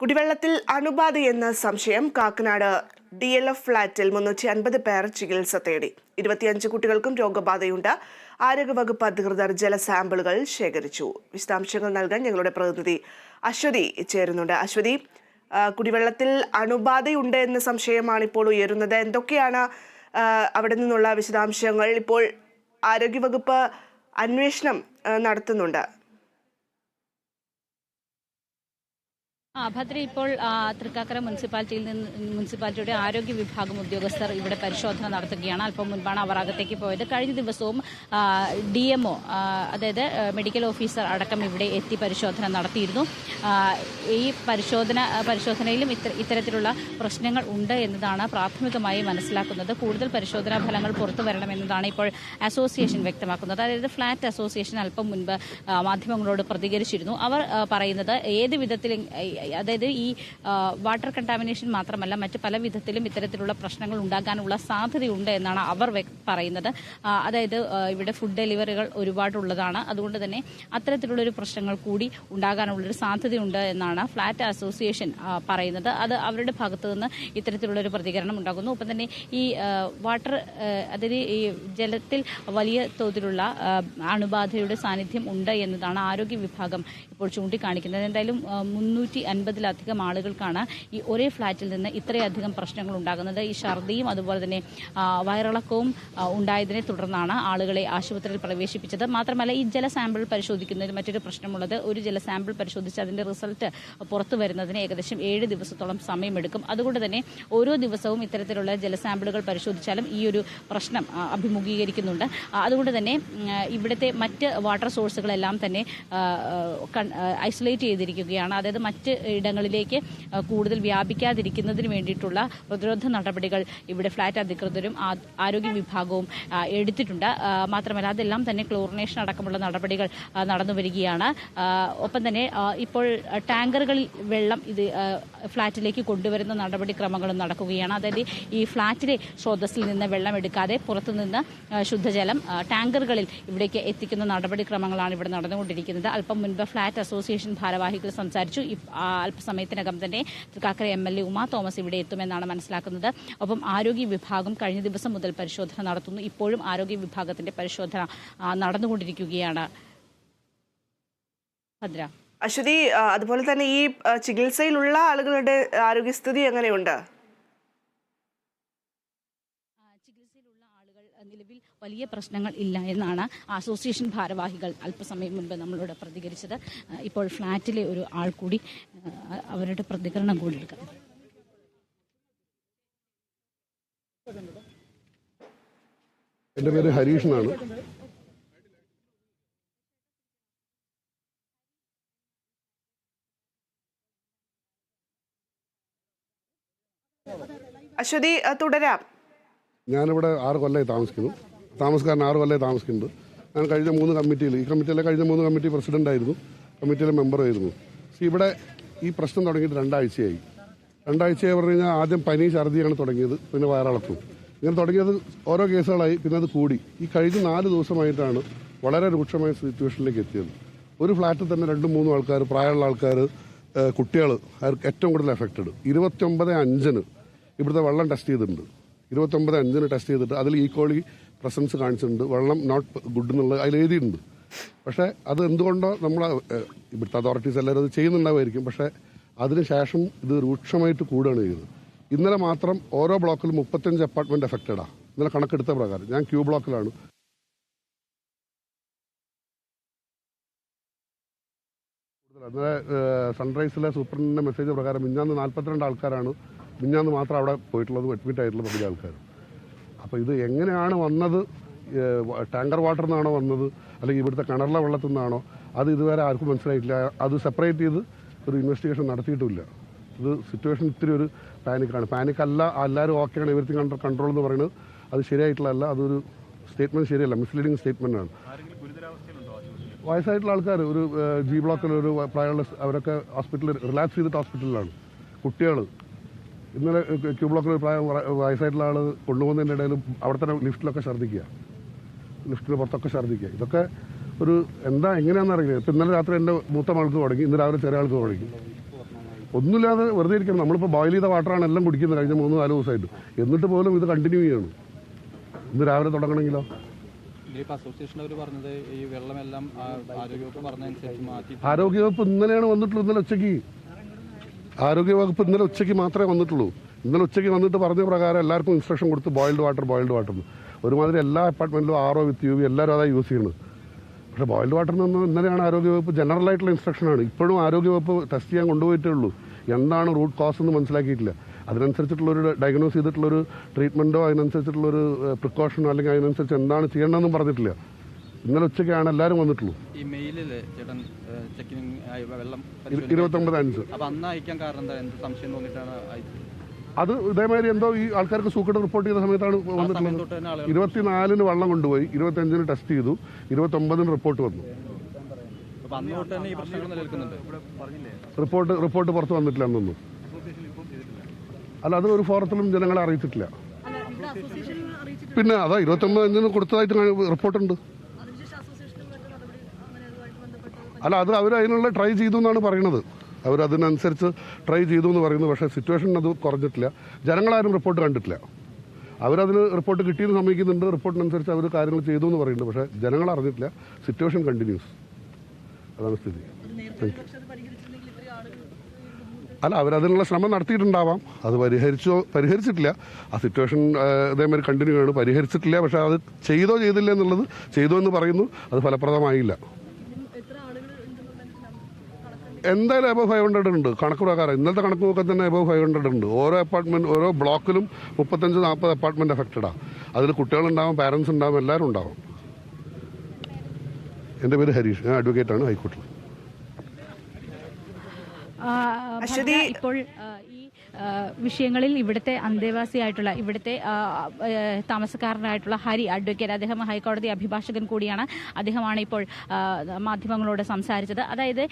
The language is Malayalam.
കുടിവെള്ളത്തിൽ അണുബാധയെന്ന സംശയം കാക്കനാട് ഡി എൽ എഫ് ഫ്ളാറ്റിൽ മുന്നൂറ്റി അൻപത് പേർ ചികിത്സ തേടി. ഇരുപത്തിയഞ്ച് കുട്ടികൾക്കും രോഗബാധയുണ്ട്. ആരോഗ്യവകുപ്പ് അധികൃതർ ജലസാമ്പിളുകൾ ശേഖരിച്ചു. വിശദാംശങ്ങൾ നൽകാൻ ഞങ്ങളുടെ പ്രതിനിധി അശ്വതി ചേരുന്നുണ്ട്. അശ്വതി കുടിവെള്ളത്തിൽ അണുബാധയുണ്ട് എന്ന സംശയമാണ് ഇപ്പോൾ ഉയരുന്നത്. എന്തൊക്കെയാണ് അവിടെ നിന്നുള്ള വിശദാംശങ്ങൾ? ഇപ്പോൾ ആരോഗ്യവകുപ്പ് അന്വേഷണം നടത്തുന്നുണ്ട്. ഭദ്ര ഇപ്പോൾ തൃക്കാക്കര മുനിസിപ്പാലിറ്റിയിൽ നിന്ന് മുനിസിപ്പാലിറ്റിയുടെ ആരോഗ്യ വിഭാഗം ഉദ്യോഗസ്ഥർ ഇവിടെ പരിശോധന നടത്തുകയാണ്. അല്പം മുൻപാണ് അവർ അകത്തേക്ക് പോയത്. കഴിഞ്ഞ ദിവസവും ഡി അതായത് മെഡിക്കൽ ഓഫീസർ അടക്കം ഇവിടെ എത്തി പരിശോധന നടത്തിയിരുന്നു. ഈ പരിശോധന പരിശോധനയിലും ഇത്തരത്തിലുള്ള പ്രശ്നങ്ങൾ ഉണ്ട് എന്നതാണ് പ്രാഥമികമായി മനസ്സിലാക്കുന്നത്. കൂടുതൽ പരിശോധനാ ഫലങ്ങൾ പുറത്തു വരണമെന്നതാണ് ഇപ്പോൾ അസോസിയേഷൻ വ്യക്തമാക്കുന്നത്. അതായത് ഫ്ലാറ്റ് അസോസിയേഷൻ അല്പം മുൻപ് മാധ്യമങ്ങളോട് പ്രതികരിച്ചിരുന്നു. അവർ പറയുന്നത് ഏത് വിധത്തിലും അതായത് ഈ വാട്ടർ കണ്ടാമിനേഷൻ മാത്രമല്ല മറ്റ് പല വിധത്തിലും ഇത്തരത്തിലുള്ള പ്രശ്നങ്ങൾ ഉണ്ടാകാനുള്ള സാധ്യതയുണ്ട് എന്നാണ് അവർ പറയുന്നത്. അതായത് ഇവിടെ ഫുഡ് ഡെലിവറികൾ ഒരുപാടുള്ളതാണ്. അതുകൊണ്ട് തന്നെ അത്തരത്തിലുള്ളൊരു പ്രശ്നങ്ങൾ കൂടി ഉണ്ടാകാനുള്ളൊരു സാധ്യതയുണ്ട് എന്നാണ് ഫ്ളാറ്റ് അസോസിയേഷൻ പറയുന്നത്. അത് അവരുടെ ഭാഗത്തു നിന്ന് ഇത്തരത്തിലുള്ളൊരു പ്രതികരണം ഉണ്ടാകുന്നു. ഒപ്പം തന്നെ ഈ വാട്ടർ അതായത് ഈ ജലത്തിൽ വലിയ തോതിലുള്ള അണുബാധയുടെ സാന്നിധ്യം ഉണ്ട് എന്നതാണ് ആരോഗ്യ വിഭാഗം ഇപ്പോൾ ചൂണ്ടിക്കാണിക്കുന്നത്. എന്തായാലും മുന്നൂറ്റി അൻപതിലധികം ആളുകൾക്കാണ് ഈ ഒരേ ഫ്ലാറ്റിൽ നിന്ന് ഇത്രയധികം പ്രശ്നങ്ങൾ ഉണ്ടാകുന്നത് ഈ ഛർദിയും അതുപോലെ തന്നെ വയറിളക്കവും ഉണ്ടായതിനെ തുടർന്നാണ് ആളുകളെ ആശുപത്രിയിൽ പ്രവേശിപ്പിച്ചത്. മാത്രമല്ല ഈ ജല സാമ്പിൾ പരിശോധിക്കുന്നതിൽ മറ്റൊരു പ്രശ്നമുള്ളത്. ഒരു ജല സാമ്പിൾ പരിശോധിച്ച് അതിന്റെ റിസൾട്ട് പുറത്തു വരുന്നതിന് ഏകദേശം ഏഴ് ദിവസത്തോളം സമയമെടുക്കും. അതുകൊണ്ട് തന്നെ ഓരോ ദിവസവും ഇത്തരത്തിലുള്ള ജല സാമ്പിളുകൾ പരിശോധിച്ചാലും ഈ ഒരു പ്രശ്നം അഭിമുഖീകരിക്കുന്നുണ്ട്. അതുകൊണ്ട് തന്നെ ഇവിടുത്തെ മറ്റ് വാട്ടർ സോഴ്സുകളെല്ലാം തന്നെ ഐസൊലേറ്റ് ചെയ്തിരിക്കുകയാണ്. അതായത് മറ്റ് ഇടങ്ങളിലേക്ക് കൂടുതൽ വ്യാപിക്കാതിരിക്കുന്നതിന് വേണ്ടിയിട്ടുള്ള പ്രതിരോധ നടപടികൾ ഇവിടെ ഫ്ളാറ്റ് അധികൃതരും ആരോഗ്യ വിഭാഗവും എടുത്തിട്ടുണ്ട്. മാത്രമല്ല അതെല്ലാം തന്നെ ക്ലോറിനേഷൻ അടക്കമുള്ള നടപടികൾ നടന്നു വരികയാണ്. ഒപ്പം തന്നെ ഇപ്പോൾ ടാങ്കറുകളിൽ വെള്ളം ഇത് ഫ്ളാറ്റിലേക്ക് കൊണ്ടുവരുന്ന നടപടിക്രമങ്ങളും നടക്കുകയാണ്. അതായത് ഈ ഫ്ളാറ്റിലെ സ്രോതസ്സിൽ നിന്ന് വെള്ളം എടുക്കാതെ പുറത്തുനിന്ന് ശുദ്ധജലം ടാങ്കറുകളിൽ ഇവിടേക്ക് എത്തിക്കുന്ന നടപടിക്രമങ്ങളാണ് ഇവിടെ നടന്നുകൊണ്ടിരിക്കുന്നത്. അല്പം മുൻപ് ഫ്ളാറ്റ് അസോസിയേഷൻ ഭാരവാഹികൾ സംസാരിച്ചു. അല്പസമയത്തിനകം തന്നെ Thrikkakara M L A Uma Thomas ഇവിടെ എത്തുമെന്നാണ് മനസ്സിലാക്കുന്നത്. ഒപ്പം ആരോഗ്യ വിഭാഗം കഴിഞ്ഞ ദിവസം മുതൽ പരിശോധന നടത്തുന്നു. ഇപ്പോഴും ആരോഗ്യ വിഭാഗത്തിന്റെ പരിശോധന നടന്നുകൊണ്ടിരിക്കുകയാണ്. ഭദ്ര. അശ്വതി അതുപോലെ തന്നെ ഈ ചികിത്സയിലുള്ള ആളുകളുടെ ആരോഗ്യസ്ഥിതി എങ്ങനെയുണ്ട് ആ, ചികിത്സയിലുള്ള ആളുകൾ ആ, നിലവിൽ വലിയ പ്രശ്നങ്ങൾ ഇല്ല എന്നാണ് അസോസിയേഷൻ ഭാരവാഹികൾ അല്പസമയം മുൻപ് നമ്മളോട് പ്രതികരിച്ചത്. ഇപ്പോൾ ഫ്ളാറ്റിലെ ഒരു ആൾ കൂടി അവരുടെ പ്രതികരണം കൂടി എടുക്കാം. എന്റെ പേര് ഹരീഷനാണ്. അശ്വതി തുടരാം. ഞാനിവിടെ ആറ് കൊല്ലമായി താമസിക്കുന്നു. താമസക്കാരൻ ആറ് കൊല്ലം താമസിക്കുന്നുണ്ട്. ഞാൻ കഴിഞ്ഞ മൂന്ന് കമ്മിറ്റിയിൽ ഈ കമ്മിറ്റിയിലെ കഴിഞ്ഞ മൂന്ന് കമ്മിറ്റി പ്രസിഡന്റ് ആയിരുന്നു കമ്മിറ്റിയിലെ മെമ്പറായിരുന്നു ഇവിടെ ഈ പ്രശ്നം തുടങ്ങിയിട്ട് രണ്ടാഴ്ചയായി. രണ്ടാഴ്ചയായി പറഞ്ഞു കഴിഞ്ഞാൽ ആദ്യം പനി ഛർദിയാണ് തുടങ്ങിയത് പിന്നെ വയറിളക്കും ഇങ്ങനെ തുടങ്ങിയത് ഓരോ കേസുകളായി പിന്നെ അത് കൂടി. ഈ കഴിഞ്ഞ നാല് ദിവസമായിട്ടാണ് വളരെ രൂക്ഷമായ സിറ്റുവേഷനിലേക്ക് എത്തിയത്. ഒരു ഫ്ലാറ്റിൽ തന്നെ രണ്ടും മൂന്നും ആൾക്കാർ പ്രായമുള്ള ആൾക്കാർ കുട്ടികൾ അവർക്ക് ഏറ്റവും കൂടുതൽ എഫക്റ്റഡ് ഇരുപത്തിയൊമ്പത് അഞ്ചിന് ഇവിടുത്തെ വെള്ളം ടെസ്റ്റ് ചെയ്തിട്ടുണ്ട്. ഇരുപത്തൊമ്പത് അഞ്ചിന് ടെസ്റ്റ് ചെയ്തിട്ട് അതിൽ ഈക്വളി പ്രസൻസ് കാണിച്ചിട്ടുണ്ട്. വെള്ളം നോട്ട് ഗുഡ് എന്നുള്ളത് അതിൽ എഴുതിയിട്ടുണ്ട്. പക്ഷേ അത് എന്തുകൊണ്ടോ നമ്മൾ ഇവിടുത്തെ അതോറിറ്റീസ് എല്ലാവരും അത് ചെയ്യുന്നുണ്ടാവുമായിരിക്കും. പക്ഷേ അതിനുശേഷം ഇത് രൂക്ഷമായിട്ട് കൂടുകയാണ് ചെയ്തത് ഇന്നലെ മാത്രം ഓരോ ബ്ലോക്കിലും മുപ്പത്തഞ്ച് അപ്പാർട്ട്മെന്റ് എഫക്റ്റഡാണ് ഇന്നലെ കണക്കെടുത്ത പ്രകാരം. ഞാൻ ക്യൂ ബ്ലോക്കിലാണ്. അന്നേരെ സൺറൈസിലെ സൂപ്രണ്ടിന്റെ മെസ്സേജ് പ്രകാരം മിഞ്ഞാന്ന് നാൽപ്പത്തിരണ്ട് ആൾക്കാരാണ്. മിഞ്ഞാന്ന് മാത്രം അവിടെ പോയിട്ടുള്ളത് അഡ്മിറ്റ് ആയിട്ടുള്ള പകുതി ആൾക്കാർ അപ്പോൾ ഇത് എങ്ങനെയാണ് വന്നത്? ടാങ്കർ വാട്ടറിൽ നിന്നാണോ വന്നത്? അല്ലെങ്കിൽ ഇവിടുത്തെ കിണറിലെ വെള്ളത്തിൽ നിന്നാണോ? അത് ഇതുവരെ ആർക്കും മനസ്സിലായിട്ടില്ല. അത് സെപ്പറേറ്റ് ചെയ്ത് ഒരു ഇൻവെസ്റ്റിഗേഷൻ നടത്തിയിട്ടുമില്ല. ഇത് സിറ്റുവേഷൻ ഇത്തിരി ഒരു പാനിക്കാണ് പാനിക് അല്ല എല്ലാവരും ഓക്കെയാണ് എവരിത്തിങ് അണ്ടർ കൺട്രോൾ എന്ന് പറയുന്നത് അത് ശരിയായിട്ടുള്ളതല്ല അതൊരു സ്റ്റേറ്റ്മെന്റ് ശരിയല്ല. മിസ്ലീഡിങ് സ്റ്റേറ്റ്മെന്റ് ആണ്. വയസ്സായിട്ടുള്ള ആൾക്കാർ ഒരു ജി ബ്ലോക്കിൽ ഒരു പ്രായമുള്ള അവരൊക്കെ ഹോസ്പിറ്റലിൽ റിലാക്സ് ചെയ്തിട്ട് ഹോസ്പിറ്റലിലാണ് കുട്ടികൾ ഇന്നലെ ക്യൂ ബ്ലോക്കിൽ പ്രായം വയസ്സായിട്ടുള്ള ആൾ കൊണ്ടുപോകുന്നതിന്റെ ഇടയിൽ അവിടെ തന്നെ ലിഫ്റ്റിലൊക്കെ ഛർദ്ദിക്കുക. ലിഫ്റ്റിന് പുറത്തൊക്കെ ഛർദ്ദിക്കുക. ഇതൊക്കെ ഒരു എന്താ എങ്ങനെയാണെന്ന് അറിയില്ല ഇപ്പം ഇന്നലെ രാത്രി എന്റെ മൂത്ത ആൾക്ക് തുടങ്ങി. ഇന്ന് രാവിലെ ചെറിയ ആൾക്ക് തുടങ്ങി. ഒന്നുമില്ലാതെ വെറുതെ ഇരിക്കണം. നമ്മളിപ്പോൾ ബോയിൽ ചെയ്ത വാട്ടറാണ് എല്ലാം കുടിക്കുന്നത് കഴിഞ്ഞ മൂന്ന് നാല് ദിവസമായിട്ട്. എന്നിട്ട് പോലും ഇത് കണ്ടിന്യൂ ചെയ്യണം. ഇന്ന് രാവിലെ തുടങ്ങണമെങ്കിലോ? അസോസിയേഷൻ അവർ പറഞ്ഞത് ഈ വെള്ളമെല്ലാം ആ, ആരോഗ്യവകുപ്പ് പറഞ്ഞതനുസരിച്ച് മാറ്റി ആരോഗ്യവകുപ്പ് ഇന്നലെയാണ് വന്നിട്ടുള്ളത്. ഇന്നലെ ഉച്ചയ്ക്ക്. ആരോഗ്യവകുപ്പ് ഇന്നലെ ഉച്ചയ്ക്ക് മാത്രമേ വന്നിട്ടുള്ളൂ. ഇന്നലെ ഉച്ചയ്ക്ക് വന്നിട്ട് പറഞ്ഞ പ്രകാരം എല്ലാവർക്കും ഇൻസ്ട്രക്ഷൻ കൊടുത്ത് ബോയിൽഡ് വാട്ടർ ബോയിൽഡ് വാട്ടർ ഒരുമാതിരി എല്ലാ അപ്പാർട്ട്മെന്റിലും ആറോ വിത്ത് യു വി എല്ലാവരും അതാണ് യൂസ് ചെയ്യുന്നത് പക്ഷേ ബോയിൽഡ് വാട്ടർ എന്ന് ഇന്നലെയാണ് ആരോഗ്യവകുപ്പ് ജനറൽ ആയിട്ടുള്ള ഇൻസ്ട്രക്ഷനാണ് ഇപ്പോഴും ആരോഗ്യവകുപ്പ് ടെസ്റ്റ് ചെയ്യാൻ കൊണ്ടുപോയിട്ടേ ഉള്ളൂ. എന്താണ് റൂട്ട് കോസ് എന്ന് മനസ്സിലാക്കിയിട്ടില്ല. അതിനനുസരിച്ചിട്ടുള്ളൊരു ഡയഗ്നോസ് ചെയ്തിട്ടുള്ളൊരു ട്രീറ്റ്മെന്റോ അതിനനുസരിച്ചിട്ടുള്ളൊരു പ്രിക്കോഷനോ അല്ലെങ്കിൽ അതിനനുസരിച്ച് എന്താണ് ചെയ്യേണ്ടതെന്നും പറഞ്ഞിട്ടില്ല. ഇന്നലെ ഉച്ചയ്ക്കാണ് എല്ലാവരും വന്നിട്ടുള്ളൂ. മെയിലിൽ ചേട്ടൻ ചെക്കിങ് വെള്ളം ഇരു- ഇരുപത്തൊമ്പത് അഞ്ച്. അപ്പൊ അന്ന് അയക്കാൻ കാരണം എന്താ? എന്ത് സംശയം തോന്നിയിട്ടാണ് അയച്ചത്? അത് ഇതേമാതിരി എന്തോ ഈ ആൾക്കാർക്ക് സൂക്കട്ട് റിപ്പോർട്ട് ചെയ്ത സമയത്താണ് വന്നിട്ടുള്ളത്. ഇരുപത്തിനാലിന് വള്ളം കൊണ്ടുപോയി ഇരുപത്തഞ്ചിന് ടെസ്റ്റ് ചെയ്തു ഇരുപത്തൊമ്പതിന് റിപ്പോർട്ട് വന്നു. റിപ്പോർട്ട് റിപ്പോർട്ട് പുറത്ത് വന്നിട്ടില്ല എന്നൊന്നും അല്ല അത് ഒരു ഫോറത്തിലും ജനങ്ങളെ അറിയിച്ചിട്ടില്ല. പിന്നെ അതാ ഇരുപത്തൊമ്പത് അഞ്ചിന് കൊടുത്തതായിട്ട് റിപ്പോർട്ടുണ്ട്. അല്ല അത് അവർ അതിനുള്ള ട്രൈ ചെയ്തു എന്നാണ് പറയുന്നത്. അവർ അതിനനുസരിച്ച് ട്രൈ ചെയ്തു എന്ന് പറയുന്നു. പക്ഷേ സിറ്റുവേഷൻ അത് കുറഞ്ഞിട്ടില്ല. ജനങ്ങളാരും റിപ്പോർട്ട് കണ്ടിട്ടില്ല. അവരതിന് റിപ്പോർട്ട് കിട്ടിയെന്ന് സമ്മതിക്കുന്നുണ്ട്. റിപ്പോർട്ടിനനുസരിച്ച് അവർ കാര്യങ്ങൾ ചെയ്തു എന്ന് പറയുന്നുണ്ട്. പക്ഷേ ജനങ്ങൾ അറിഞ്ഞിട്ടില്ല. സിറ്റുവേഷൻ കണ്ടിന്യൂസ് അതാണ് സ്ഥിതി. അല്ല അവരതിനുള്ള ശ്രമം നടത്തിയിട്ടുണ്ടാവാം. അത് പരിഹരിച്ചോ പരിഹരിച്ചിട്ടില്ല. ആ സിറ്റുവേഷൻ ഇതേമാതിരി കണ്ടിന്യൂ ആണ് പരിഹരിച്ചിട്ടില്ല. പക്ഷേ അത് ചെയ്തോ ചെയ്തില്ല എന്നുള്ളത് ചെയ്തോ എന്ന് പറയുന്നു. അത് ഫലപ്രദമായില്ല. എന്തായാലും എബോ ഫൈവ് ഹൺഡ്രഡ് ഉണ്ട്. കണക്ക് പ്രകാരം. ഇന്നത്തെ കണക്ക് നോക്കാൻ തന്നെ എബോ ഫൈവ് ഹൺഡ്രഡ് ഉണ്ട്. ഓരോ അപ്പാർട്ട്മെന്റ് ഓരോ ബ്ലോക്കിലും മുപ്പത്തഞ്ച് നാൽപ്പത് അപ്പാർട്ട്മെന്റ് അഫക്റ്റഡാണ് അതിൽ കുട്ടികളുണ്ടാവും പാരൻസ് ഉണ്ടാവും എല്ലാവരും ഉണ്ടാവും. എന്റെ പേര് ഹരീഷ്. ഞാൻ അഡ്വക്കേറ്റ് ആണ് ഹൈക്കോട്ടിൽ ആ, ഇപ്പോൾ ഈ വിഷയങ്ങളിൽ ഇവിടുത്തെ അന്തേവാസിയായിട്ടുള്ള ഇവിടുത്തെ താമസക്കാരനായിട്ടുള്ള ഹരി അഡ്വക്കേറ്റ് അദ്ദേഹം ഹൈക്കോടതി അഭിഭാഷകൻ കൂടിയാണ്. അദ്ദേഹമാണ് ഇപ്പോൾ മാധ്യമങ്ങളോട് സംസാരിച്ചത്. അതായത്